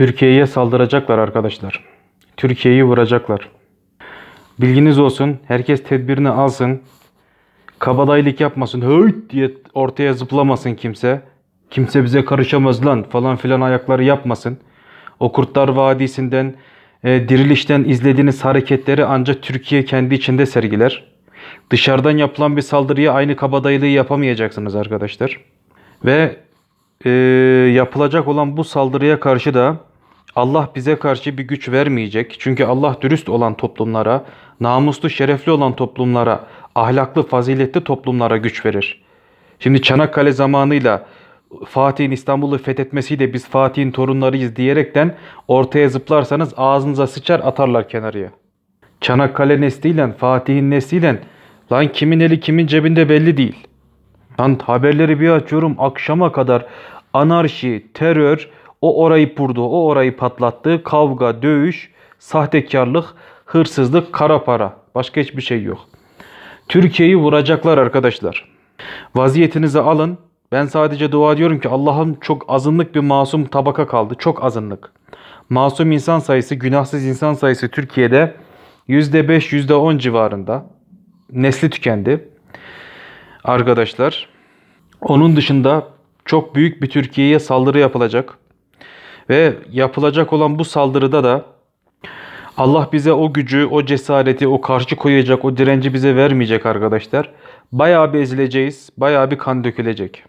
Türkiye'ye saldıracaklar arkadaşlar. Türkiye'yi vuracaklar. Bilginiz olsun. Herkes tedbirini alsın. Kabadayılık yapmasın. Höyt diye ortaya zıplamasın kimse. Kimse bize karışamaz lan falan filan ayakları yapmasın. O Kurtlar Vadisi'nden, e, Diriliş'ten izlediğiniz hareketleri ancak Türkiye kendi içinde sergiler. Dışarıdan yapılan bir saldırıya aynı kabadayılığı yapamayacaksınız arkadaşlar. Ve e, yapılacak olan bu saldırıya karşı da Allah bize karşı bir güç vermeyecek. Çünkü Allah dürüst olan toplumlara, namuslu, şerefli olan toplumlara, ahlaklı, faziletli toplumlara güç verir. Şimdi Çanakkale zamanıyla Fatih'in İstanbul'u fethetmesiyle biz Fatih'in torunlarıyız diyerekten ortaya zıplarsanız ağzınıza sıçar atarlar kenarıya. Çanakkale nesliyle Fatih'in nesliyle lan kimin eli kimin cebinde belli değil. Lan haberleri bir açıyorum akşama kadar anarşi, terör, o orayı vurdu, o orayı patlattı, kavga, dövüş, sahtekarlık, hırsızlık, kara para. Başka hiçbir şey yok. Türkiye'yi vuracaklar arkadaşlar. Vaziyetinizi alın. Ben sadece dua ediyorum ki Allah'ın çok azınlık bir masum tabaka kaldı. Çok azınlık. Masum insan sayısı, günahsız insan sayısı Türkiye'de %5, %10 civarında. Nesli tükendi. Arkadaşlar. Onun dışında çok büyük bir Türkiye'ye saldırı yapılacak. Ve yapılacak olan bu saldırıda da Allah bize o gücü, o cesareti, o karşı koyacak, o direnci bize vermeyecek arkadaşlar. Bayağı bir ezileceğiz, bayağı bir kan dökülecek.